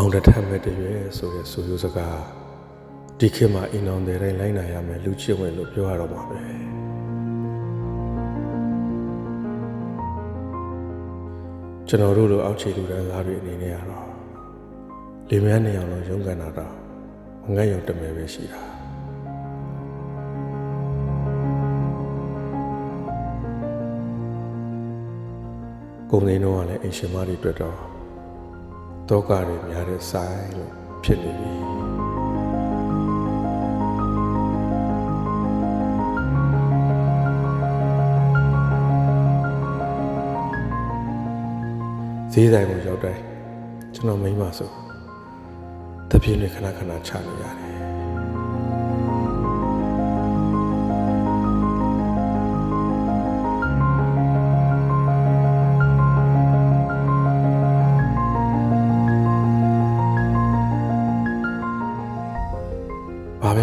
မောင်တထမဲ့တရွယ်ဆိုတဲ့ဆိုရိုးစကားဒီခေတ်မှာအိမ်အောင်တဲ့တိုင်းလိုက်နိုင်ရမယ်လူချစ်ဝင်လို့ပြောရတော့မှာပဲကျွန်တော်တို့လိုအောက်ခြေလူတန်းစားတွေအနေနဲ့ကတော့လေမြန်းနေအောင်လို့ရုန်းကန်တာတော့ငငယ်ရုံတမယ်ပဲရှိတာကိုယ်နေတော့ကလည်းအိမ်ရှင်မတွေတွေ့တော့ တောကတွေများတဲ့ဆိုင်လို့ဖြစ်နေပြီဈေးဆိုင်ကိုရောက်တိုင်းကျွန်တော်မိန်းမဆိုတပြင်းနဲ့ခဏခဏချနေရတယ်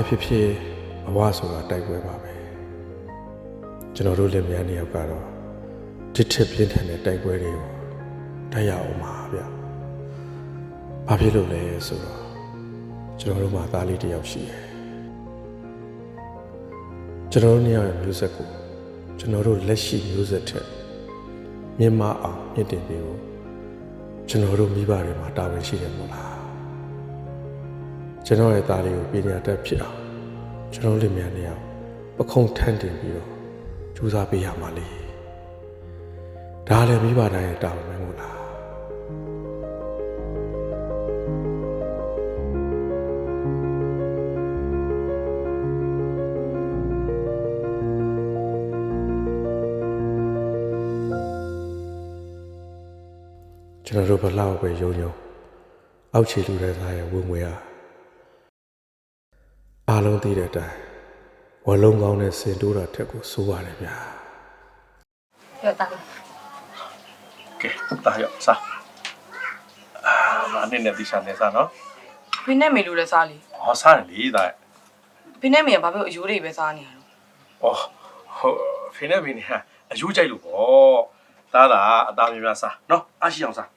ဖြစ်ဖြစ်ဘဝဆိုတာတိုက်ပွဲပါပဲကျွန်တော်တို့လက်များနေရောက်ကတော့တစ်ထစ်ပြင်းထန်တဲ့တိုက်ပွဲတွေကိုတိုက်ရအောင်ပါဗျဘာဖြစ်လို့လဲဆိုတော့ကျွန်တော်တို့မှာသားလေးတစ်ယောက်ရှိတယ်ကျွန်တော်တို့နှစ်ယောက်ရဲ့မျိုးဆက်ကိုကျွန်တော်တို့လက်ရှိမျိုးဆက်ထက်မြင့်မအောင်မြင့်တင်ပြီးတော့ကျွန်တော်တို့မိဘတွေမှာတာဝန်ရှိတယ်မို့လား ကျွန်တော်ရဲ့သားလေးကိုပညာတတ်ဖြစ်အောင်ကျွန်တော်လင်မြန်နေအောင်ပခုံးထမ်းတင်ပြီးတော့ကြိုးစားပေးရမှာလေဒါလည်းမိဘတိုင်းရဲ့တာဝန်ပဲမို့လားကျွန်တော်တို့ဘလောက်ပဲယုံယုံအောက်ခြေလူတဲ့သားရဲ့ဝင်ငွေဟာ အားလုံးသိတဲ့အတိုင်းဝလုံးကောင်းတဲ့စင်တိုးတာထက်ကိုစိုးရတယ်ဗျာပြောတာကဲတာရောစားအာမအနေနဲ့ဒီစားနေစားနော်ဖိနဲ့မေလူလည်းစားလေဟောစားတယ်လေတာဖိနဲ့မေကဘာဖြစ်လို့အယိုးတွေပဲစားနေရတော့ဩဟုတ်ဖေနေဖေနေဟာအယူကြိုက်လို့ပေါ့တားတာအသားများများစားနော်အားရှိအောင်စား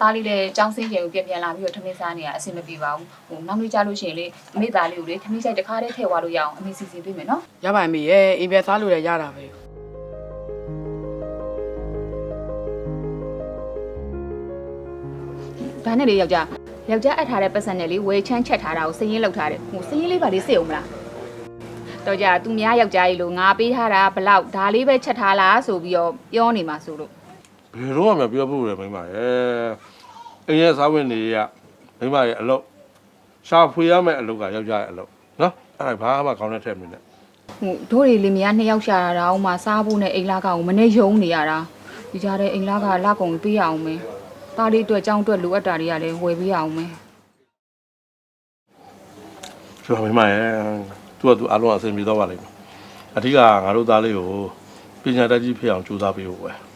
သားလေးလည်းចောင်းစင်းရေကိုပြန်ပြန်လာပြီးတော့ထမင်းစားနေရအဆင်မပြေပါဘူးဟိုနောက်နေ့ကြလို့ရှိရင်လေအမေသားလေးကိုလေထမင်းဆိုင်တစ်ခါတည်းထည့်သွားလို့ရအောင်အမေစီစဉ်ပေးမယ်နော်ရပါမေရဲ့အိမ်ပဲစားလို့လည်းရတာပဲဒါနဲ့လေယောက်ျားယောက်ျားအပ်ထားတဲ့ပတ်စံနဲ့လေဝယ်ချမ်းချက်ထားတာကိုစည်ရင်းလောက်ထားတယ်ဟိုစည်ရင်းလေးပါလေးစစ်အောင်မလားတော့ကြသူများယောက်ျားကြီးလို့ငါပေးထားတာဘလောက်ဒါလေးပဲချက်ထားလားဆိုပြီးတော့ပြောနေမှာဆိုလို့ ဘယ်တော့မှပြောဖို့ရမိမရဲ့အင်းရဲ့စားဝင်နေရမိမရဲ့အလုပ်ရှာဖွေရမယ့်အလုပ်ကယောက်ျားရဲ့အလုပ်နော်အဲ့ဒါဘာမှကောင်းတဲ့ထက်မင်းနဲ့ဟိုတို့တွေလင်မယားနှစ်ယောက်ရှာတာတော့မှစားဖို့နဲ့အိမ်လာကောင်မနဲ့ယုံနေရတာဒီကြားတဲ့အိမ်လာကလကုံပေးရအောင်မယ်သားလေးအတွက်ကြောင်းအတွက်လိုအပ်တာတွေကလည်းဝယ်ပေးရအောင်မယ်ဆိုတော့မိမရဲ့သူကသူအားလုံးအဆင်ပြေတော့ပါလိမ့်မယ်အဓိကငါတို့သားလေးကိုပညာတတ်ကြီးဖြစ်အောင်ကြိုးစားပေးဖို့ပဲ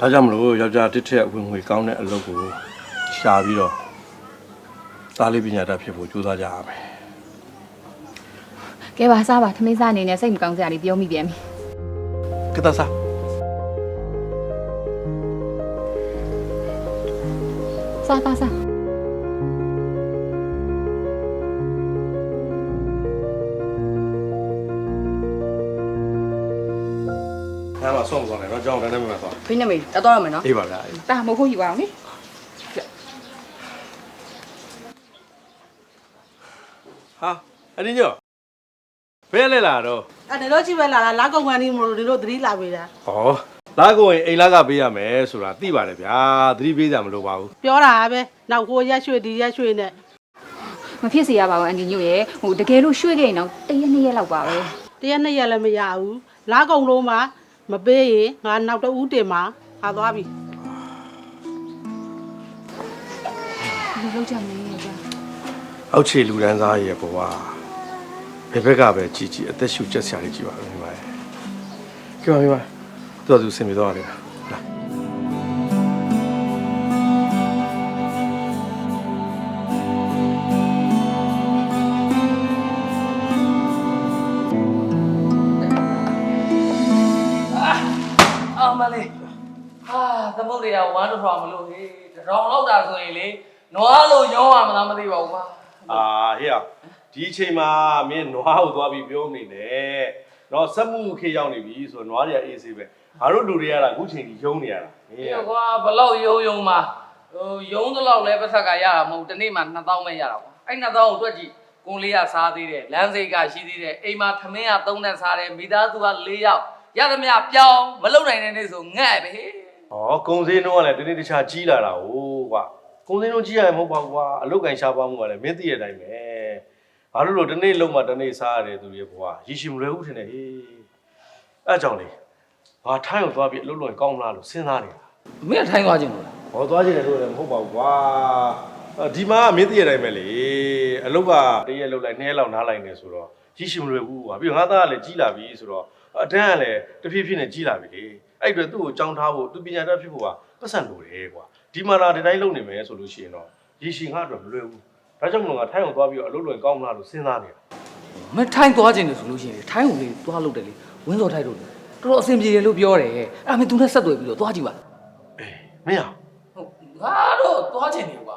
ဒါကြောင့်မလို့ယောက်ျားတစ်ထက်ဝင်ငွေကောင်းတဲ့အလုပ်ကိုရှာပြီးတော့သားလေးပညာတတ်ဖြစ်ဖို့ကြိုးစားကြရမယ်ကဲပါစားပါသမင်းစားအနေနဲ့စိတ်မကောင်းစရာတွေပြောမိပြန်ပြီကတစားစားပါစား အဲ့မှာဆုံးသွားတယ်တော့ကြောင်းတန်းတန်းမှာသွားဖိနဲ့မေတက်တော့ရမယ်နော်အေးပါဗျာတာမဟုတ်ဘူးယူအောင်နိဟာအရင်ညောဘယ်လဲလာတော့အဲ့ဒါတော့ကြည့်ပဲလာလာလာကုန်ကန်နေမလို့ဒီလိုသတိလာပေးတာဟောလာကိုရင်အိမ်လာကပေးရမယ်ဆိုတာသိပါတယ်ဗျာသတိပေးကြမလို့ပါဘူးပြောတာပဲနောက်ဟိုရက်ရွှေ့ဒီရက်ရွှေ့နဲ့မဖြစ်စေရပါဘူးအန်ဒီညို့ရဲ့ဟိုတကယ်လို့ရွှေ့ခဲ့ရင်တော့တရက်နှစ်ရက်လောက်ပါပဲတရက်နှစ်ရက်လည်းမရဘူးလာကုန်လုံးမှ မပေးရင်ငါနောက်တဦးတင်မှာဟာသွားပြီဘယ်လိုလုပ်ကြမလဲကြာအောက်ခြေလူတန်းစားရဲ့ဘဝဘယ်ဘက်ကပဲကြီးကြီးအသက်ရှူချက်ဆရာလေးကြီးပါပဲမိမရဲ့ကဲပါမိမသူကသူဆင်ပြေသွားတယ် အောင်မလေးဟာသမုတ်တွေကဝမ်းတော့ထွာမလို့ဟေးတရောင်လောက်တာဆိုရင်လေနွားလို့ရောင်းရမလားမသိပါဘူးကွာအာဟေ့ရဒီအချိန်မှာမင်းနွားကိုသွားပြီးပြောနေတယ်တော့စက်မှုခေရောက်နေပြီဆိုတော့နွားတွေကအေးဆေးပဲငါတို့လူတွေရတာအခုချိန်ကြီးယုံနေရတာမင်းဒီရကွာဘလောက်ယုံယုံမှာဟိုယုံတလောက်လဲပတ်သက်ကရတာမဟုတ်တနေ့မှ2000ပဲရတာကွာအဲ့2000ကိုတွက်ကြည့်ကိုလေးကစားသေးတယ်လမ်းစိတ်ကရှိသေးတယ်အိမ်မှာထမင်းက3နဲ့စားတယ်မိသားစုက4ယောက် ရသမျှပြောင်းမလုံနိုင်တဲ့နေ့ဆိုငှက်ပဲဟေးဩကုံစင်းတော့ကလည်းတနေ့တခြားကြီးလာတာဟိုကွာကုံစင်းတော့ကြီးရတယ်မဟုတ်ပါဘူးကွာအလုတ်ကန်ရှားပါမှုကလည်းမင်းသိရတဲ့အတိုင်းပဲငါတို့လိုတနေ့လုံးမှတနေ့စားရတယ်သူတွေဘွာရည်ရှိမလွယ်ဘူးထင်တယ်ဟေးအဲ့ကြောင့်လေငါထိုင်းကိုသွားပြီးအလုတ်လွန်ကောင်းမလားလို့စဉ်းစားနေတာမင်းကထိုင်းသွားခြင်းလို့လား။ဟောသွားကြတယ်လို့လည်းမဟုတ်ပါဘူးကွာ။အဲဒီမှာမင်းသိရတိုင်းပဲလေ။အလုတ်ကတရက်လုတ်လိုက်နှစ်ရက်လောက်နားလိုက်နေဆိုတော့ကြီးရှိမလွယ်ဘူးကွာ။ပြီးတော့ငါသားကလည်းကြီးလာပြီဆိုတော့ အတန်းကလည်းတဖြည်းဖြည်းနဲ့ကြီးလာပြီလေ။အဲ့အအတွက်သူ့ကိုကြောင်းထားဖို့သူပညာတတ်ဖြစ်ဖို့ကပတ်စံလိုတယ်ကွာ။ဒီမှာလာဒီတိုင်းလုပ်နေမယ်ဆိုလို့ရှိရင်တော့ရည်ရှိငါအတွက်မလွယ်ဘူး။ဒါကြောင့်မလို့ငါထိုင်းအောင်သွားပြီးတော့အလုတ်လွယ်ကောင်းမလားလို့စဉ်းစားနေတာမင်းထိုင်းသွားခြင်းလို့ဆိုလို့ရှိရင်လေထိုင်းကိုလေသွားလို့တယ်လေဝင်းစော်ထိုက်လို့လေတော်တော်အဆင်ပြေတယ်လို့ပြောတယ်အဲ့ဒါမင်းသူနဲ့ဆက်သွယ်ပြီးတော့သွားကြည့်ပါ။အေးမင်းဟာဟုတ်ငါတော့သွားခြင်းနေကွာ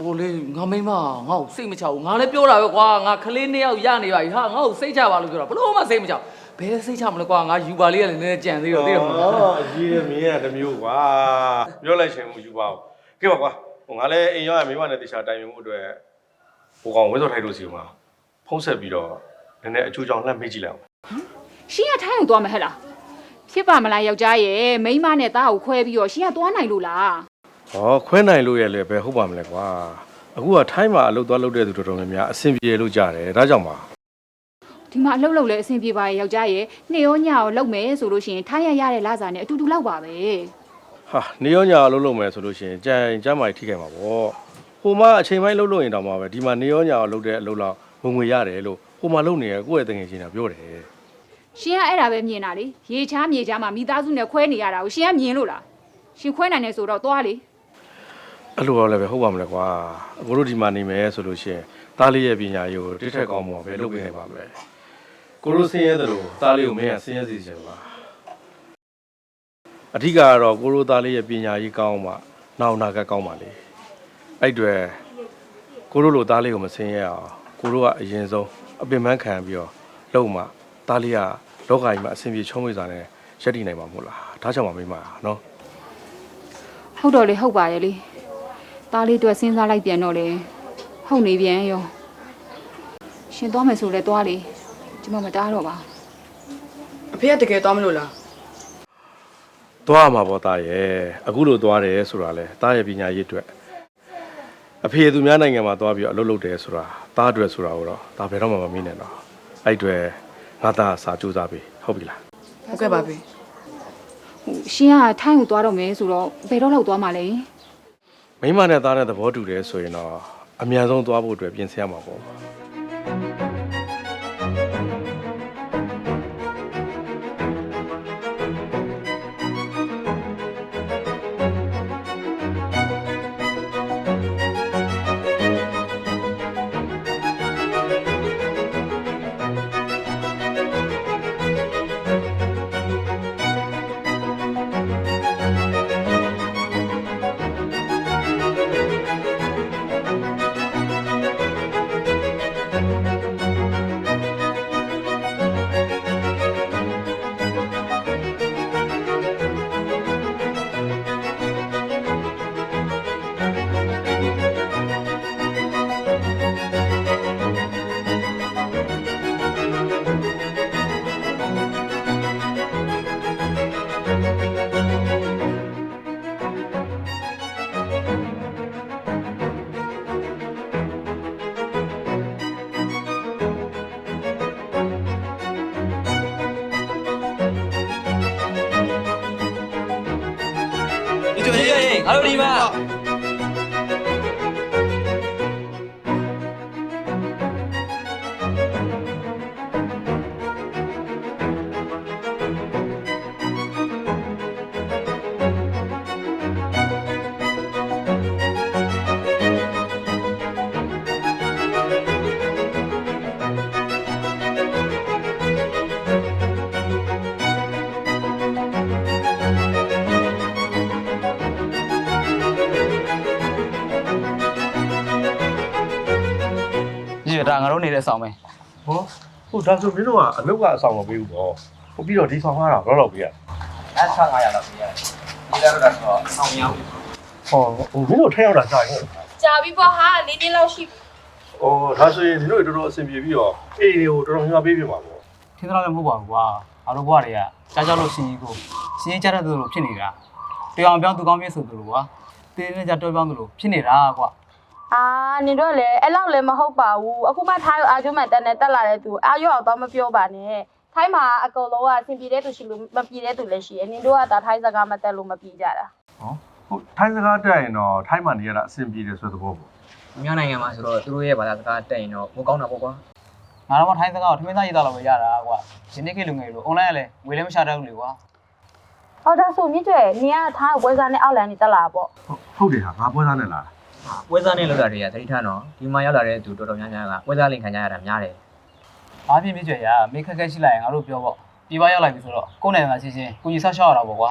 ဟိုလေငါမိမငါ့ကိုစိတ်မချဘူးငါလည်းပြောတာပဲကွာငါကလေးနှစ်ယောက်ရနေပါပြီဟာငါ့ကိုစိတ်ချပါလို့ပြောတာဘလို့မှစိတ်မချဘူး ဘယ်စိတ်ချမလဲကွာငါယူပါလေးကလည်းနည်းနည်းကြံသေးတော့သိတော့မလားအော်အကြီးရမင်းရတစ်မျိုးကွာပြောလိုက်ရှင်မယူပါဘူးကဲပါကွာဟိုငါလည်းအိမ်ရောက်ရမိမနဲ့တခြားတိုင်ပင်မှုအတွက်ဟိုကောင်ဝင်းစောထိုက်လို့စီမှာဖုံးဆက်ပြီးတော့နည်းနည်းအချိုးချောင်းလှမ်းမေးကြည့်လိုက်အောင်ရှင်ကထိုင်းအောင်သွားမယ်ဟဲ့လားဖြစ်ပါမလားယောက်ျားရဲ့မိန်းမနဲ့သားကိုခွဲပြီးတော့ရှင်ကသွားနိုင်လို့လားဟောခွဲနိုင်လို့ရလေပဲဟုတ်ပါမလဲကွာအခုကထိုင်းမှာအလုပ်သွားလုပ်တဲ့သူတော်တော်များများအဆင်ပြေလို့ကြတယ်ဒါကြောင့်ပါ ဒီမှာအလုပ်လုပ်လဲအဆင်ပြေပါရဲ့ယောက်ျားရဲ့နေ့ရောညရောလုပ်မယ်ဆိုလို့ရှိရင်ထိုင်းရရတဲ့လစာနဲ့အတူတူလောက်ပါပဲဟာနေရောညာအလုပ်လုပ်မယ်ဆိုလို့ရှိရင်ကြံကြမ်းမိုက်ထိခိုက်မှာပေါ့ဟိုမှာအချိန်ပိုင်းလုပ်လို့ရင်တောင်မှပဲဒီမှာနေရောညာလုပ်တဲ့အလုပ်လောက်ဝင်ငွေရတယ်လို့ဟိုမှာလုပ်နေရကိုယ့်ရဲ့တငယ်ချင်းကပြောတယ်ရှင်ကအဲ့ဒါပဲမြင်တာလေရေချားမြေချားမှာမိသားစုနဲ့ခွဲနေရတာကိုရှင်ကမြင်လို့လားရှင်ခွဲနိုင်တယ်ဆိုတော့သွားလေအဲ့လိုတော့လည်းပဲဟုတ်ပါမလဲကွာအကိုတို့ဒီမှာနေမယ်ဆိုလို့ရှိရင်သားလေးရဲ့ပညာရေးကိုတိထက်ကောင်းမှာပဲလုပ်ပေးနိုင်ပါမယ် ကိုတို့ဆင်းရဲတယ်လို့သားလေးကိုမင်းကဆင်းရဲစေချင်ပါအဓိကကတော့ကိုတို့သားလေးရဲ့ပညာရေးကောင်းမှနောက်နာကကောင်းပါလေအဲ့အတွေကိုတို့လိုသားလေးကိုမဆင်းရဲအောင်ကိုတို့ကအရင်ဆုံးအပင်ပန်းခံပြီးတော့လုံမှသားလေးကလောကကြီးမှာအဆင်ပြေချုံးမွေးစွာနဲ့ရက်တည်နိုင်မှာမဟုတ်လားဒါကြောင့်မှမိမနော်ဟုတ်တော့လေဟုတ်ပါရဲ့လေသားလေးအတွက်စဉ်းစားလိုက်ပြန်တော့လေဟုတ်နေပြန်ရောရှင်သွားမယ်ဆိုလဲသွားလေ ကျမမတားတော့ပါအဖေကတကယ်သွားမလို့လားသွားမှာပေါ့သားရဲ့အခုလိုသွားတယ်ဆိုတာလဲသားရဲ့ပညာရေးအတွက်အဖေသူများနိုင်ငံမှာသွားပြီးတော့အလုပ်လုပ်တယ်ဆိုတာသားအတွက်ဆိုတာကိုတော့ဒါဘယ်တော့မှမမင်းနဲ့တော့အဲ့အတွေငါသားစာကြိုးစားပြီဟုတ်ပြီလားဟုတ်ကဲ့ပါဖေဟိုရှင်ကထိုင်းကိုသွားတော့မယ်ဆိုတော့ဘယ်တော့လောက်သွားမှာလဲမိမနဲ့သားနဲ့သဘောတူတယ်ဆိုရင်တော့အမြန်ဆုံးသွားဖို့အတွက်ပြင်ဆင်ရမှာပေါ့ 还有你们。 ဒါဆိုမင်းတို့ကအလုပ်ကအဆောင်မပေးဘူးပေါ့ဟိုပြီးတော့ဒီဆောင်ကားတာဘယ်တော့လောက်ပေးရအဲ့1500လောက်ပေးရတယ်ဒီလည်းတော့တော့ဆောင်ရောက်ပြီဟောဟိုမင်းတို့ထိုင်ရောက်တာကြာရင်ကြာပြီပေါ့ဟာလေးနေ့လောက်ရှိဩဒါဆိုရင်မင်းတို့တော်တော်အဆင်ပြေပြီးတော့အေးတွေကိုတော်တော်များများပေးပြပါပေါ့ထင်းတော့လည်းမဟုတ်ပါဘူးကွာအားလုံးဘွားတွေကကြားကြောက်လို့ရှင်ကြီးကိုရှင်ကြီးကြားတဲ့သူလိုဖြစ်နေတာတရားအောင်ပြောင်းသူကောင်းပြည့်ဆိုသူလိုကွာတင်းနေကြတွဲပြောင်းသူလိုဖြစ်နေတာကွာ အာနင်တို့လည်းအဲ့လောက်လည်းမဟုတ်ပါဘူးအခုမှထိုင်းအာကျုံးမှန်တက်နဲ့တက်လာတဲ့သူအာရွတ်အောင်တော့မပြောပါနဲ့ထိုင်းမှာအကုန်လုံးကအဆင်ပြေတဲ့သူရှိလို့မပြေတဲ့သူလည်းရှိတယ်နင်တို့ကဒါထိုင်းစကားမတက်လို့မပြေကြတာဟုတ်ထိုင်းစကားတက်ရင်တော့ထိုင်းမှာနေရတာအဆင်ပြေတယ်ဆိုတဲ့သဘောပေါ့မြန်မာနိုင်ငံမှာဆိုတော့သူတို့ရဲ့ဘာသာစကားတက်ရင်တော့ပိုကောင်းတာပေါ့ကွာငါတော့မထိုင်းစကားကိုထမင်းသားရေးသားလို့ပဲရတာကွာဒီနေ့ခေတ်လူငယ်တို့ online ကလည်းငွေလည်းမရှာတတ်ဘူးလေကွာဟောဒါဆိုမြင့်ကျွဲနင်ကထိုင်းဝဲစားနဲ့အောက်လန်နေတက်လာပေါ့ဟုတ်တယ်ဟာငါပွဲသားနဲ့လာတာ ပွဲစားနဲ့လောက်တာတွေကသတိထားတော့ဒီမှာရောက်လာတဲ့သူတော်တော်များများကပွဲစားလိန်ခံကြရတာများတယ်အားပြင်းပြည့်ကြရမိခက်ခက်ရှိလိုက်ရင်ငါတို့ပြောပေါ့ပြပရောက်လိုက်ပြီဆိုတော့ကိုယ်နိုင်မှာချင်းချင်းကိုကြီးဆောက်ရှောက်ရတာပေါ့ကွာ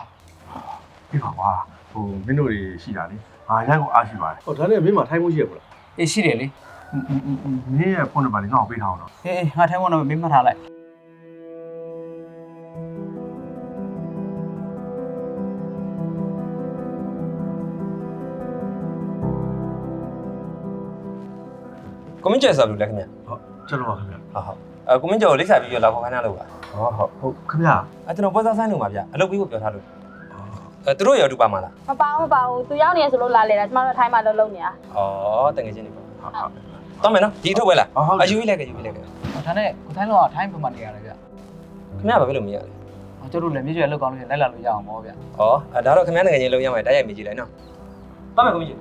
ပြပါကွာဟိုမင်းတို့တွေရှိတာလေဟာရိုက်ကိုအားရှိပါတယ်ဟောဒါနဲ့မင်းမထိုင်းမှုရှိရဘူးလားအေးရှိတယ်လေမင်းရဲ့ဖုန်းနံပါတ်လေးငါ့ကိုပေးထားအောင်တော့အေးအေးငါထိုင်းဝင်တော့မင်းမှတ်ထားလိုက် ကွန်မန့်ကျယ်ဆိုလို့လဲခင်ဗျဟုတ်ကျွန်တော်ပါခင်ဗျဟုတ်ဟုတ်အဲကွန်မန့်ကျယ်ကိုလိပ်စာပြီးတော့လာခေါ်ခိုင်းတာလို့ပါဟောဟုတ်ဟုတ်ခင်ဗျအဲကျွန်တော်ပွဲစားဆိုင်လို့ပါဗျအလုပ်ပြီးဖို့ပြောထားလို့အဲသူတို့ရောတူပါမှာလားမပါဘူးမပါဘူးသူရောက်နေရဆိုလို့လာလေတာကျမတို့ထိုင်းမှာလုံးလုံးနေတာဩတကယ်ချင်းနေပေါ့ဟုတ်ဟုတ်တော့မယ်နော်ဒီအထုတ်ပဲလားဟုတ်အယူကြီးလိုက်ကယူကြီးလိုက်ကခင်ဒါနဲ့ကိုထိုင်းလောကထိုင်းပုံမှန်နေရတယ်ဗျဗျဘာဖြစ်လို့မရလဲ။ကျတို့လည်းမြေကျွဲလောက်ကောင်းလို့လိုက်လာလို့ရအောင်ပေါ့ဗျာဩအဲဒါတော့ခင်ဗျတကယ်ချင်းလုံးရမယ်တိုက်ရိုက်မြည်ကြည့်လိုက်နော်တော့မယ်ကွန်မန့်ကျယ်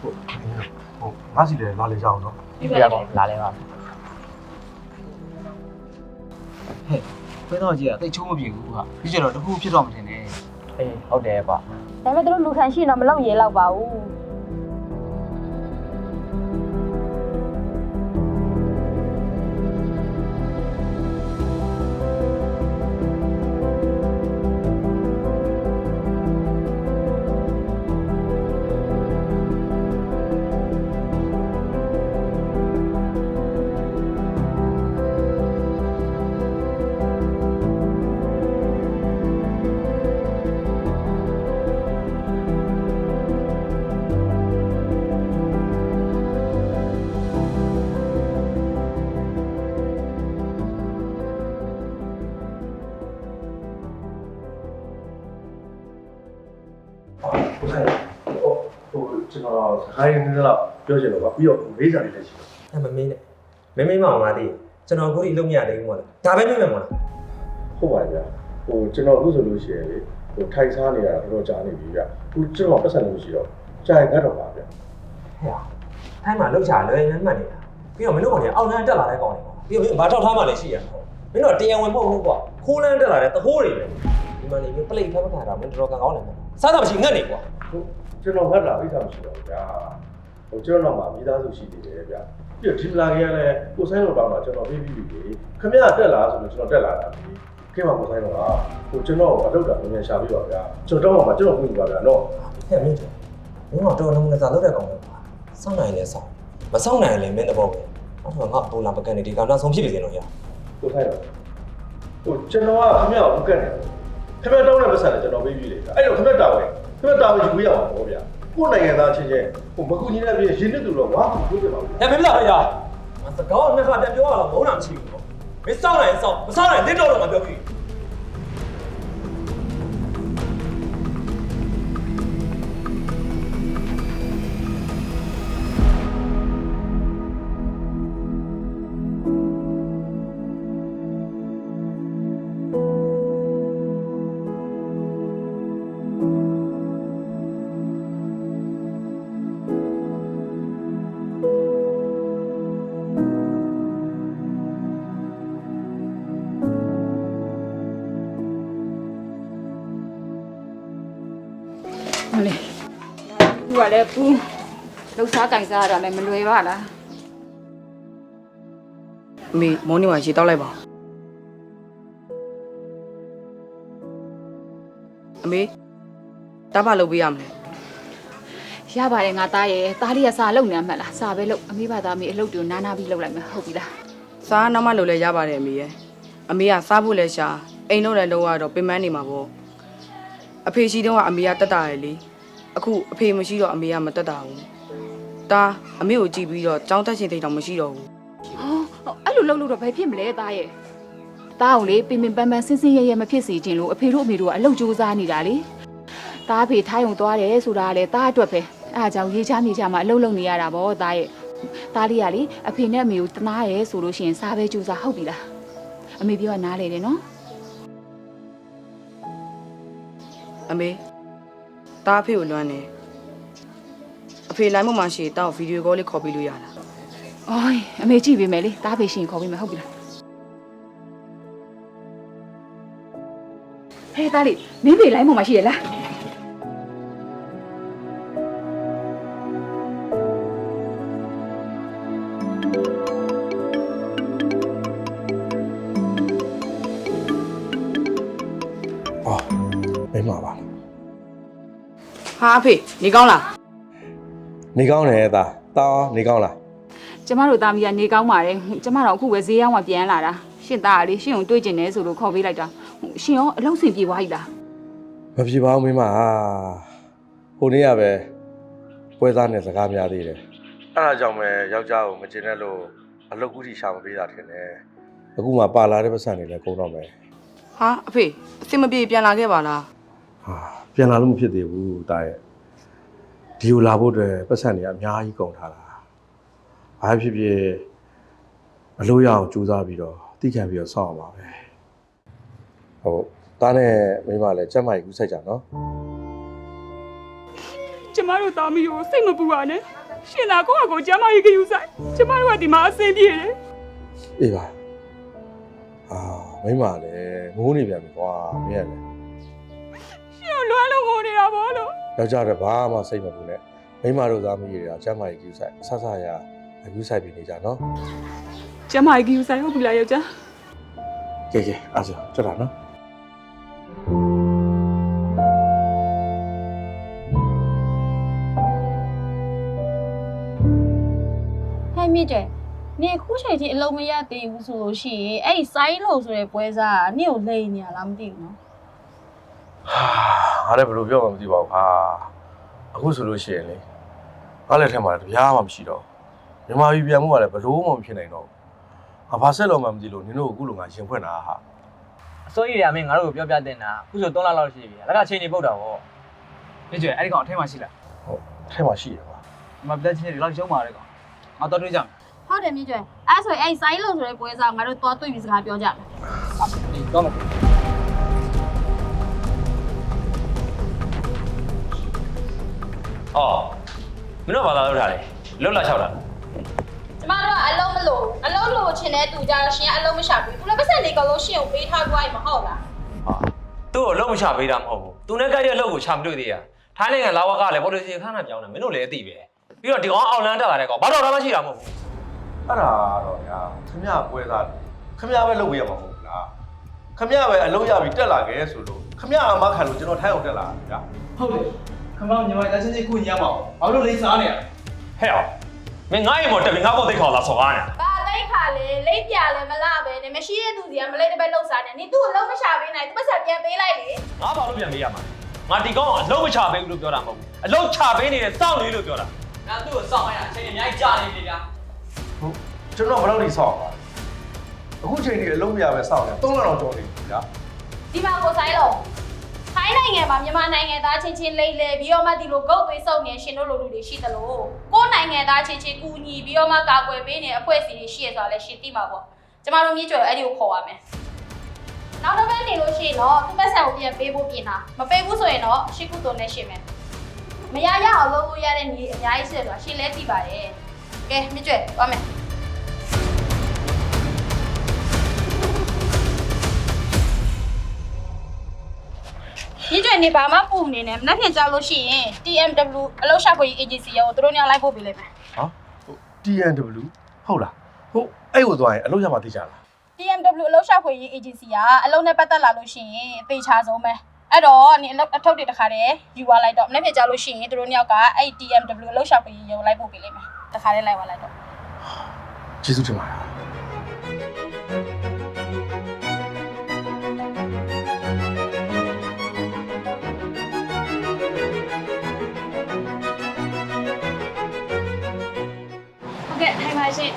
ဟုတ်ငါစီလေလာလေကြအောင်နော်။ဒီပြတော့လာလဲပါ။ဟဲ့ခွဲတော့ကြီးကတိတ်ချိုးမပြေဘူးဟာ။ဒီကျတော့တခုဖြစ်တော့မထင်နဲ့အေးဟုတ်တယ်ကွာဒါပေမဲ့သူတို့လူခံရှိရင်တော့မလုပ်ရဲတော့ပါဘူး ဟုတ်ကဲ့ဟိုကျွန်တော်စကားရင်းနေတော့ပြောချင်တော့ပါပြီးတော့လေးစားလေးလည်းရှိတယ်အဲမမင်းနဲ့မင်းမင်းမအောင်လားတည်းကျွန်တော်အခုဒီအလုပ်မရသေးဘူးမို့လားဒါပဲမြင်မယ်မို့လားဟုတ်ပါဗျာဟိုကျွန်တော်အခုဆိုလို့ရှိရင်လေဟိုထိုင်စားနေတာတော့တော်တော်ကြာနေပြီဗျာဟိုကျွန်တော်ပတ်စံလို့မရှိတော့ကြာရင်ကတော့ပါဗျာဟဲ့အဲ့မှာလောက်ချလွယ်လန်းမှတ်နေတာပြီးတော့မင်းတို့ကောင်ကြီးအောက်လန်းတက်လာတဲ့ကောင်တွေပေါ့ပြီးတော့မင်းဘာထောက်ထားမှလည်းရှိရမှာမင်းတို့တရားဝင်မဟုတ်ဘူးကွာခိုးလန်းတက်လာတဲ့တဟိုးတွေပဲဒီမှာနေပြီးပလိတ်ဖက်ဖက်ခါတော့မင်းတော်တော်ကောင်းကောင်းလည်းမ စားတော့မရှိငတ်နေကွာဟိုကျွန်တော်ငတ်တာအိတ်ထားမရှိတော့ဘူးဗျာဟိုကျွန်တော်မှမိသားစုရှိသေးတယ်ဗျာပြီးတော့ဒီမလာခင်ကလည်းကိုဆိုင်တော်တောင်းတာကျွန်တော်ပြေးပြီးပြီခမရတက်လာဆိုလို့ကျွန်တော်တက်လာတာပြီခင်ဗျာကိုဆိုင်တော်ကဟိုကျွန်တော်အလုပ်တာနည်းနည်းရှာပြီးပါဗျာကျွန်တော်တော့မှကျွန်တော်ပြင်ပါဗျာနော်ဟဲ့မင်းတို့မင်းတော့တော်တော်နမစားလုပ်တဲ့ကောင်ပဲကွာစောင့်နိုင်လဲစောင့်မစောင့်နိုင်ရင်လည်းမင်းတဘောပဲအဲ့တော့ငါပုံလာပကံနေဒီကောင်နောက်ဆုံးဖြစ်ပြီစင်တော့ရကိုဆိုင်တော်ဟိုကျွန်တော်ကခမရကိုကတ်နေ ခမရတောင်းတဲ့ပတ်စံနဲ့ကျွန်တော်ပြေးပြီးလေအဲ့တော့ခမရတာဝန်ခမရတာဝန်ယူပေးရအောင်ပေါ့ဗျာကိုယ်နိုင်ငံသားချင်းချင်းဟိုမကူညီတဲ့ပြည်ရင်းနှစ်သူတော့ဝါကူပြောပြပါဦးဟဲ့မင်းလာဖေးရမစကောင်းနှစ်ခါပြန်ပြောရတော့မဟုတ်တာမရှိဘူးနော်မင်းစောင့်နိုင်စောင့်မစောင့်နိုင်လက်တော့တော့မပြော ပြီ။မလေး။သူကလည်းပူလှုပ်ရှားကင်စားရတာလည်းမလွယ်ပါလားအမေမောင်နေမှာရေတောက်လိုက်ပါအမေတားပါလုပ်ပေးရမလဲရရပါတယ်ငါသားရဲ့သားလေးကစာလုံနေမှတ်လားစာပဲလုံအမေဘာသားမေအလုပ်တူနားနာပြီးလုပ်လိုက်မယ်ဟုတ်ပြီလားစားနောက်မှလုပ်လဲရပါတယ်အမေရဲ့အမေကစားဖို့လဲရှာအိမ်တော့လည်းလုံးဝတော့ပင်ပန်းနေမှာပေါ့ အဖေရှိတော့ကအမေကတက်တာရယ်လေအခုအဖေမရှိတော့အမေကမတက်တာဘူးဒါအမေကိုကြည့်ပြီးတော့ကြောင်းတက်ရှင်တိတ်တော့မရှိတော့ဘူးဟောအဲ့လိုလုပ်လို့တော့ဘယ်ဖြစ်မလဲသားရဲ့သားအောင်လေပင်ပင်ပန်းပန်းစင်းစင်းရဲရဲမဖြစ်စေချင်လို့အဖေတို့အမေတို့ကအလုပ်ကြိုးစားနေတာလေသားအဖေထိုင်းုံသွားတယ်ဆိုတာကလေသားအတွက်ပဲအဲအကြောင့်ရေးချမြေချမှာအလုပ်လုပ်နေရတာဗောသားရဲ့သားလေးကလေအဖေနဲ့အမေကိုတနာရဲဆိုလို့ရှိရင်စားပဲကြိုးစားဟုတ်ပြီလားအမေပြောကနားလေတယ်နော် အမေဒါအဖေကိုလွမ်းနေအဖေလိုင်းမမှာရှိတောက်ဗီဒီယိုကောလေးခေါ်ပြီးလို့ရလား။အိုးအမေကြည့်ပေးမယ်လေ။တားဖေရှင်ခေါ်ပေးမယ်ဟုတ်ပြီလား။ဟဲ့တားလေးမင်းဖေလိုင်းပေါ်မှာရှိရလား အဖေနေကောင်းလားနေကောင်းတယ်သားတာနေကောင်းလား။ကျမတို့တာမီကနေကောင်းပါတယ်။ကျမတို့အခုပဲဈေးရောက်မှပြန်လာတာ။ရှင်သားကလေရှင်ကိုတွေ့ကျင်တယ်ဆိုလို့ခေါ်ပေးလိုက်တာ။ရှင်ရောအလုံးစင်ပြေသွားပြီလားမဖြစ်ပါဘူးမိမဟိုနေ့ကပဲပွဲသားနဲ့စကားများသေးတယ်အဲ့ဒါကြောင့်ပဲယောက်ျားကိုမကျင်တဲ့လို့အလုပ်ကူးတီရှာမပေးတာထင်တယ်အခုမှပါလာတဲ့ပတ်စံတွေလည်းကုန်တော့မယ်ဟာအဖေအစ်မပြေပြန်လာခဲ့ပါလားဟာ ပြန်လာလို့မဖြစ်သေးဘူးတာရဲ့ဒီကိုလာဖို့အတွက်ပတ်စံတွေအများကြီးကုန်ထားတာဘာဖြစ်ဖြစ်အလို့ရအောင်ကြိုးစားပြီးတော့တိကျန်ပြီးတော့စောင့်အောင်ပါပဲဟုတ်တားနဲ့မိမလည်းစက်မိုက်ကူးဆိုင်ကြနော်။ကျမတို့တာမီကိုစိတ်မပူပါနဲ့။ရှင်သာကိုယ့်အကိုကျမကြီးကယူဆိုင်။ကျမတို့ကဒီမှာအဆင်ပြေတယ်အေးပါအာမိမလည်းငိုးနေပြန်ပြီကွာမင်းကလည်း။ရှင်ကို လွမ်းလို့ငိုနေတာဗောလို့ယောက်ျားတော့ဘာမှစိတ်မပူနဲ့မိမတို့သားမီးတွေကစက်မိုက်ကူးဆိုင်ဆဆရကူးဆိုင်ပြီးနေကြနော်။ကျမကြီးကယူဆိုင်ဟုတ်ပြီလားယောက်ျားကဲကဲအားစကြတာနော်ဟဲ့မြင့်တယ်နေခုချိန်ထိအလုံးမရသေးဘူးဆိုလို့ရှိရင်အဲ့ဒီစိုင်းလို့ဆိုတဲ့ပွဲစားကနေကိုလိန်နေရလားမသိဘူးနော်ဟာ ငါလည်းဘယ်လိုပြောမှမသိပါဘူးဟာအခုဆိုလို့ရှိရင်လေငါလည်းထဲမှာတပြားမှမရှိတော့ဘူးမြန်မာပြည်ပြန်မှုကလည်းဘလို့မှမဖြစ်နိုင်တော့ဘူးငါဘာဆက်လို့မှမသိလို့နင်တို့အခုလိုငါရင်ဖွင့်တာဟာအစိုးရရမင်းငါတို့ကိုပြောပြတင်တာအခုဆို3လလောက်ရှိပြီလက်ကချိန်နေပုတ်တာဗောညကျွဲအဲ့ဒီကောင်အထက်မှာရှိလားဟုတ်အထဲမှာရှိတယ်ကွာဒီမှာပြတ်ချင်းတွေလောက်ရှုံးပါတဲ့ကောင်ငါတော့တွေးကြမယ်ဟုတ်တယ်မြင့်တယ်အဲ့ဆိုရင်အဲ့ဒီစိုင်းလို့ဆိုတဲ့ပွဲစားကငါတို့သွားတွေ့ပြီးစကားပြောကြမယ်ဒီတော့ အော်မင်းတို့ဘာသာလုပ်တာလဲလွတ်လာချောက်တာကျမတို့ကအလုံးမလို့အလုံးလို့ချင်တဲ့သူကြတော့ရှင်ကအလုံးမရှာဘူးသူလည်းပတ်စံလေးကလုံးရှင်ကိုပေးထားသွားပြီမဟုတ်လားဟာသူ့ကိုလုံးမချပေးတာမဟုတ်ဘူးသူနဲ့ကြိုက်တဲ့လုပ်ကိုချမတွေ့သေးရထိုင်းနိုင်ငံလာဝကလည်းပေါ်လစီခန်းနာပြောင်းတယ်မင်းတို့လည်းအသိပဲပြီးတော့ဒီကောင်အောင်လန်းတက်လာတဲ့ကောင်ဘာတော့မှမရှိတာမဟုတ်ဘူးအဲ့ဒါတော့ညာခမရပွဲသားတယ်ခမရပဲလုပ်ပေးရမှာမဟုတ်ဘူးလားခမရပဲအလုပ်ရပြီးတက်လာခဲ့ဆိုလို့ခမရအမခံလို့ကျွန်တော်ထိုင်းအောင်တက်လာတာဗျာဟုတ်တယ် ခမောင်ညီမလက်ချင်းချင်းကုညမ်းပါအောင်ဘာလို့လိမ့်စားနေရလဲဟဲ့အောင်မင်းငါ့အိမ်ပေါ်တက်ပြီးငါ့ဘောသိခေါ်လာဆော်ကားနေတာဘာသိခါလေလိတ်ပြလဲမလားပဲနဲ့မရှိတဲ့သူစီကမလိတ်တစ်ပတ်လှုပ်စားနေနေသူ့ကိုလုံးမရှာပေးနိုင်သူပတ်စံပြန်ပေးလိုက်လေငါဘာလို့ပြန်ပေးရမှာငါဒီကောင်ကအလုံးမချပေးဘူးလို့ပြောတာမဟုတ်ဘူးအလုံးချပေးနေတဲ့စောင့်လေးလို့ပြောတာငါသူ့ကိုစောင့်ရတာအချိန်အများကြီးကြာနေပြီဗျာဟုတ်ကျွန်တော်ဘယ်တော့နေဆောက်ပါလဲအခုချိန်ကြီးအလုံးမရပဲစောင့်နေသုံးလတော့ကြောနေပြီဗျာဒီမှာကိုဆိုင်လုံးထို င်းနိုင်ငံမှာမြန်မာနိုင်ငံသားချင်းချင်းလိမ့်လေပြီးတော့မှဒီလိုဂုတ်သွေးစုံနေရှင်တို့လိုလူတွေရှိသလိုကိုယ်နိုင်ငံသားချင်းချင်းကူညီပြီးတော့မှကာကွယ်ပေးနေအဖွဲ့အစည်းတွေရှိရဆိုတာလည်းရှင်သိမှာပေါ့ကျမတို့မြေကျွယ်အဲ့ဒီကိုခေါ်ပါမယ်နောက်တစ်ပတ်နေလို့ရှိရင်တော့သူ့ပတ်ဆက်ကိုပြန်ပေးဖို့ပြင်တာမပေးဘူးဆိုရင်တော့ရှစ်ခုတုံးနဲ့ရှင်မယ်မရရအောင်လုပ်လို့ရတဲ့နေအများကြီးရှိတယ်ဆိုတာရှင်လဲသိပါတယ်ကဲမြေကျွယ်သွားမယ် ညကျွေနေပါမပူနေနဲ့မနှက်ဖြန်ကြောက်လို့ရှိရင် TMW အလုပ်ရှာဖွေရေး agency ရောသူတို့ညလိုက်ဖို့ပေးလိုက်မယ်ဟာဟို TNW ဟုတ်လားဟုတ်အဲ့ကိုသွားရင်အလုပ်ရမှာသိကြလား TMW အလုပ်ရှာဖွေရေး agency ကအလုပ်နဲ့ပတ်သက်လာလို့ရှိရင်အသေးချာဆုံးပဲအဲ့တော့နင်အလုပ်အထုပ်တွေတစ်ခါတည်းယူသွားလိုက်တော့မနေ့ဖြန်ကြလို့ရှိရင်သူတို့နှစ်ယောက်ကအဲ့ TMW အလုပ်ရှာပေးရုံလိုက်ပို့ပေးလိမ့်မယ်တစ်ခါတည်းလိုက်သွားလိုက်တော့ ကျေးဇူးတင်ပါတယ်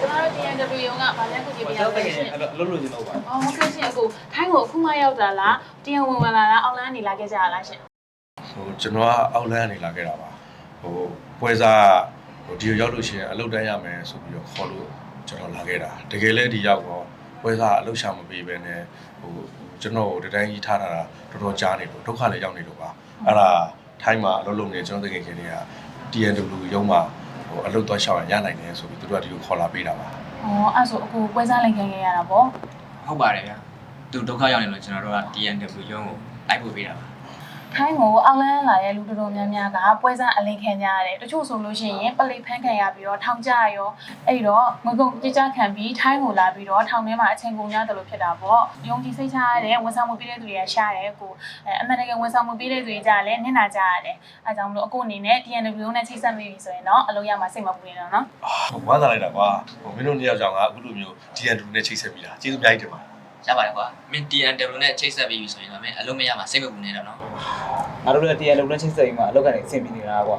တော်တို့ TNW ရုံးကဗာလဲကိုကြည့်ပြရအောင်ရှင်အဲ့တော့လုံးလို့နေတော့ပါအော်ဟုတ်ကဲ့ရှင်အခုထိုင်းကိုအခုမှရောက်တာလားတရားဝင်ဝင်လာလားအောက်လန်းနေလာခဲ့ကြရလားရှင်ဟိုကျွန်တော်ကအောက်လန်းကနေလာခဲ့တာပါဟိုပွဲစားဟိုဒီကိုရောက်လို့ရှိရင်အလုပ်တန်းရမယ်ဆိုပြီးတော့ခေါ်လို့ကျွန်တော်လာခဲ့တာတကယ်လဲဒီရောက်တော့ပွဲစားအလုပ်ရှာမပေးဘဲနဲ့ဟိုကျွန်တော်ကိုတတိုင်းကြီးထားတာတော်တော်ကြားနေလို့ဒုက္ခလည်းရောက်နေလို့ပါအဲ့ဒါထိုင်းမှာအလုပ်လုပ်နေကျွန်တော်တကယ်ခင်တွေက TNW ရုံးမှာ ဟိုအလုပ်သွားရှောက်ရနိုင်တယ်ဆိုပြီးသူတို့ကဒီကိုခေါ်လာပေးတာပါ။အော်အဲ့ဆိုအခုပွဲစားလိုက်ခဲ့ခဲ့ရတာပေါ့ဟုတ်ပါတယ်ဗျာသူဒုက္ခရောက်နေလို့ကျွန်တော်တို့က TNW ရုံးကိုလိုက်ပို့ပေးတာပါ။ ထိုင်းကိုအောက်လန်းလာတဲ့လူတော်တော်များများကပွဲစားအလင်းခံကြရတယ်။တချို့ဆိုလို့ရှိရင်ပလိဖန်းခံရပြီးတော့ထောင်ကြရောအဲ့တော့ငကုံကြကြခံပြီးထိုင်းကိုလာပြီးတော့ထောင်ထဲမှာအချိန်ကုန်ရတယ်လို့ဖြစ်တာပေါ့။ယုံကြည်စိတ်ချရတဲ့ဝန်ဆောင်မှုပေးတဲ့သူတွေကရှားတယ်ကိုအဲအမှန်တကယ်ဝန်ဆောင်မှုပေးတဲ့သူတွေကြလည်းနင့်နာကြရတယ်။အဲကြောင့်မလို့အခုအနေနဲ့ TNW နဲ့ချိတ်ဆက်မိပြီဆိုရင်တော့အလုပ်ရမှာစိတ်မပူနေတော့နော်။ဟိုဝါသာလိုက်တာကွာဟိုမင်းတို့နှစ်ယောက်ကြောင့်ကအခုလိုမျိုး TNW နဲ့ချိတ်ဆက်ပြီးတာကျေးဇူးအများကြီးတင်ပါတယ် ရပါတယ်ကွာမင်း TNW နဲ့ချိတ်ဆက်ပြီးပြီဆိုရင်တော့မင်းအလုံးမရမှာစိတ်မပူနဲ့တော့နော်ငါတို့လည်းတရားလုံးနဲ့ချင်းစိတ်မှာအလုပ်ကနေအဆင်ပြေနေတာကွာ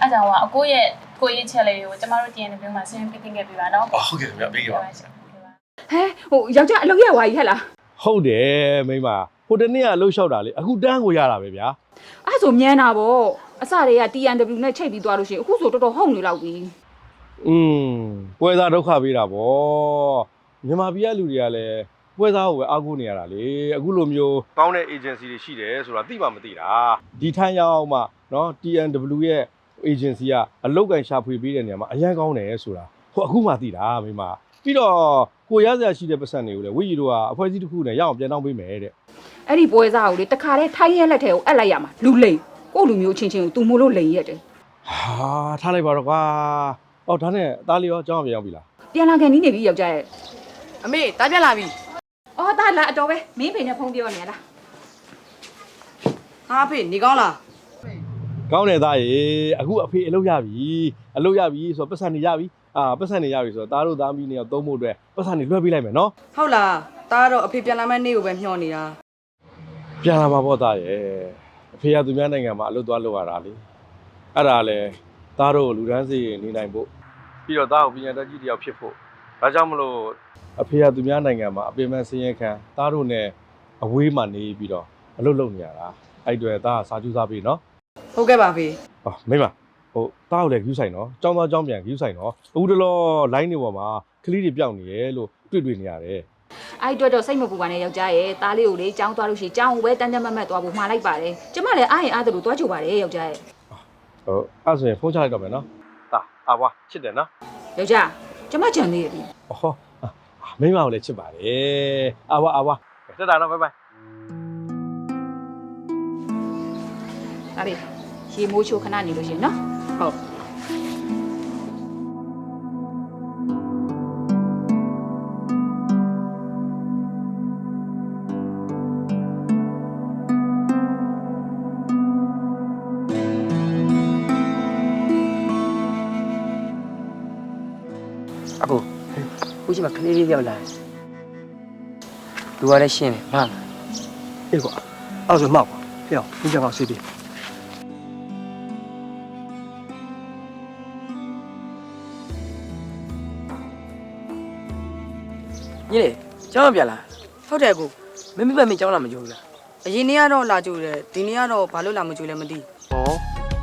အဲကြောင့်ကအကိုရဲ့ကိုရေးချက်လေးကိုကျမတို့ TNW မှာဆင်းပြတင်ခဲ့ပြပါတော့အော်ဟုတ်ကဲ့ခင်ဗျပေးကြပါဟဲဟိုယောက်ျားအလုပ်ရဝါကြီးဟဲ့လားဟုတ်တယ်မိမဟိုတနေ့ကလှုပ်လျှောက်တာလေအခုတန်းကိုရတာပဲဗျာအဲ့ဆိုမြန်တာဗောအစတွေက TNW နဲ့ချိန်ပြီးသွားလို့ရှိရင်အခုဆိုတော်တော်ဟုတ်နေလောက်ပြီอืมပွဲသားဒုက္ခပေးတာဗောမြန်မာပြည်ကလူတွေကလည်း ပွဲသားကိုပဲအားကိုးနေရတာလေအခုလိုမျိုးကောင်းတဲ့ agency တွေရှိတယ်ဆိုတာသိမှမသိတာဒီထိုင်းရောက်မှเนาะ TNW ရဲ့ agency ကအလုတ်ကန်ရှာဖွေပေးတဲ့နေရာမှာအရန်ကောင်းတယ်ဆိုတာဟိုအခုမှသိတာမိမပြီးတော့ကိုရစရာရှိတဲ့ပတ်စံတွေကိုလည်းဝိရီတို့ကအဖွဲ့အစည်းတစ်ခုနဲ့ရအောင်ပြန်တောင်းပေးမယ်တဲ့ အဲ့ဒီပွဲစားကိုလေတခါတည်းထိုင်းရဲလက်ထဲကိုအပ်လိုက်ရမှာလူလိန်ကို့လူမျိုးချင်းချင်းကိုသူမို့လို့လိန်ရက်တယ် ဟာထားလိုက်ပါတော့ကွာအော်ဒါနဲ့အသားလေးရောအကြောင်းပြန်ရောက်ပြီလား ပြန်လာကန်နီးနေပြီယောက်ျားရဲ့ အမေတားပြက်လာပြီ အော်ဒါလာအတော်ပဲမင်းဖေနဲ့ဖုန်းပြောနေရလားဟာဖေနေကောင်းလားကောင်းတယ်သားရေအခုအဖေအလုပ်ရပြီအလုပ်ရပြီဆိုတော့ပတ်စံနေရပြီအာပတ်စံနေရပြီဆိုတော့သားတို့သားမီးနေတော့သုံးဖို့အတွက်ပတ်စံနေလွှဲပေးလိုက်မယ်နော်ဟုတ်လားတားတော့အဖေပြန်လာမယ့်နေ့ကိုပဲမျှော်နေတာပြန်လာပါပေါ့သားရေအဖေကသူများနိုင်ငံမှာအလုပ်သွားလုပ်ရတာလေအဲ့ဒါလေသားတို့လူဒန်းစီနေနိုင်ဖို့ပြီးတော့သားကိုပညာတတ်ကြီးတယောက်ဖြစ်ဖို့ ဒါကြောင့်မလို့အဖေကသူများနိုင်ငံမှာအပင်မဆင်းရဲခံသားတို့ ਨੇ အဝေးမှာနေပြီးတော့အလုပ်လုပ်နေရတာအဲ့အတွေသားကစာကြည့်စားပြီနော် ဟုတ်ကဲ့ပါဖေ ။အော်မိမဟိုတားကိုလည်း view ဆိုင်နော်။ចောင်းသားចောင်းပြန် view ဆိုင်နော်။အခုတလော line တွေပေါ်မှာကလေးတွေပြောင်းနေရဲလို့တွေ့တွေ့နေရတယ် အဲ့အတွက်တော့စိတ်မပူပါနဲ့ယောက်ျားရဲ့သားလေးကိုလေကြောင်းသွားလို့ရှိရင်ကြောင်းကိုပဲတန်းတန်းမတ်မတ်သွားဖို့မှားလိုက်ပါတယ်ကျမလည်းအားရင်အားသလိုသွားကြိုပါတယ်ယောက်ျားရဲ့ ။ဟုတ်အဲ့ဆိုရင်ဖုန်းချလိုက်တော့မယ်နော်။တာအာဘွားချစ်တယ်နော် ယောက်ျား ကျမကြံသေးတယ်ပြီ။အော်အာမိမကိုလည်းချစ်ပါတယ်။အာဘွားအာဘွားတက်တာနော်ဘိုင်ဘိုင်ဒါလေးရေမိုးချိုးခဏနေလို့ရှိရင်နော်ဟုတ် လေးလေးရောက်လာတယ်လူရတဲ့ရှင်းတယ်မှန်လားအေးကွာအဲ့ဆိုမှောက်ကွာဟဲ့အောင်ဒီကြောင်စီးပြီးညီလေးကျောင်းပြန်လာဟုတ်တယ်ကိုမင်းမပတ်မင်းကျောင်းလာမကြိုးဘူးလားအရင်နေ့ကတော့လာကြိုတယ်ဒီနေ့ကတော့ဘာလို့လာမကြိုလဲမသိဟော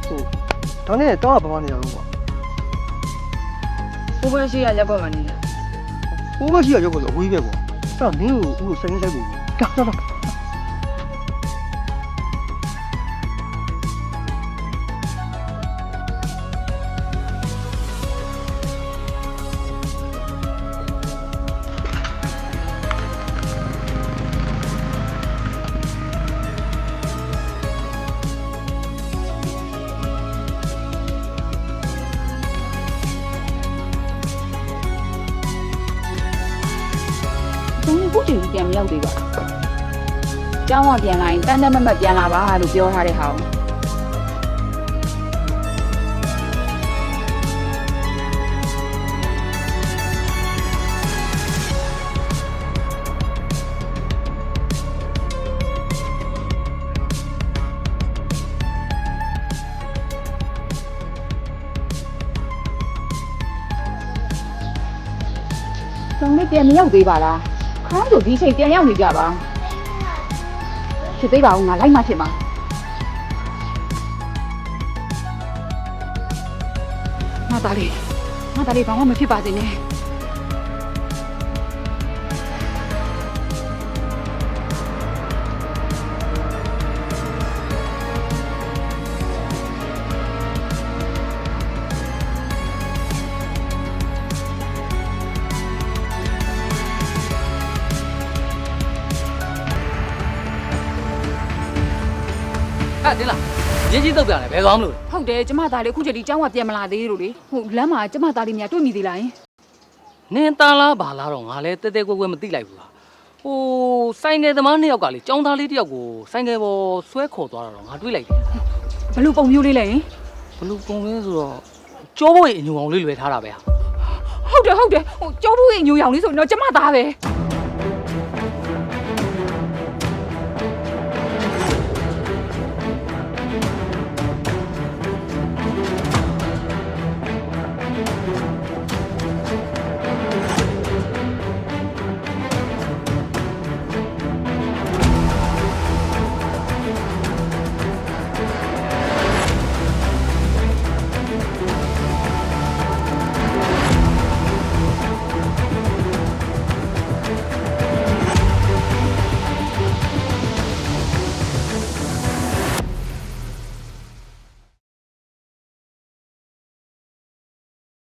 ဟုတ်ဒါနဲ့တော့ဘာမှမနေအောင်ကွာဘူးဘယ်ရှိရရက်ပေါ်မှာနေလဲဘိုး မကြီးကရောက်လို့အဝေးပဲကွာအဲ့တော့မင်းကိုဦးကိုစိတ်လိုက်ပြီကာတော့ဘုံခုချိန်ကြီးပြန်မ က်သေးပါကျောင်းကပြန်လာရင်တန်းတန်းမမတ်ပြန်လာပါလို့ပြောထားတဲ့ဟာကို။ကျောင်းလေးပြန်မရောက်သေးပါလား။ခါဆိုဒီချိန်ပြန်ရောက်နေကြပါ။ ဖြစ်သေးပါဦးငါလိုက်မှဖြစ်မှာ။မသားလေးမသားလေးဘာမှမဖြစ်ပါစေနဲ့ ကြီးတုတ်ပြန်တယ်ဘယ်ကောင်းမလို့လဲ။ဟုတ်တယ်ကျမသားလေးအခုချိန်ဒီကျောင်းကပြန်မလာသေးလို့လေ။ဟုတ်လမ်းမှာကျမသားလေးများတွေ့မိသေးလားယင်နင်းတန်လားဘာလားတော့ငါလည်းတဲတဲကွဲကွဲမသိလိုက်ဘူးလားဟိုဆိုင်ငယ်သမားနှစ်ယောက်ကလေចောင်းသားလေးတစ်ယောက်ကိုဆိုင်ငယ်ပေါ်ဆွဲခေါ်သွားတာတော့ငါတွေ့လိုက်တယ်။ဘလို့ပုံမျိုးလေးလဲယင်ဘလူပုံလဲဆိုတော့ကြောဖို့ရင်အညူအောင်လေးလွယ်ထားတာပဲဟာ။ဟုတ်တယ်ဟုတ်တယ်ဟိုကျောဘူးရဲ့ညိုရောင်လေးဆိုတော့ကျမသားပဲ။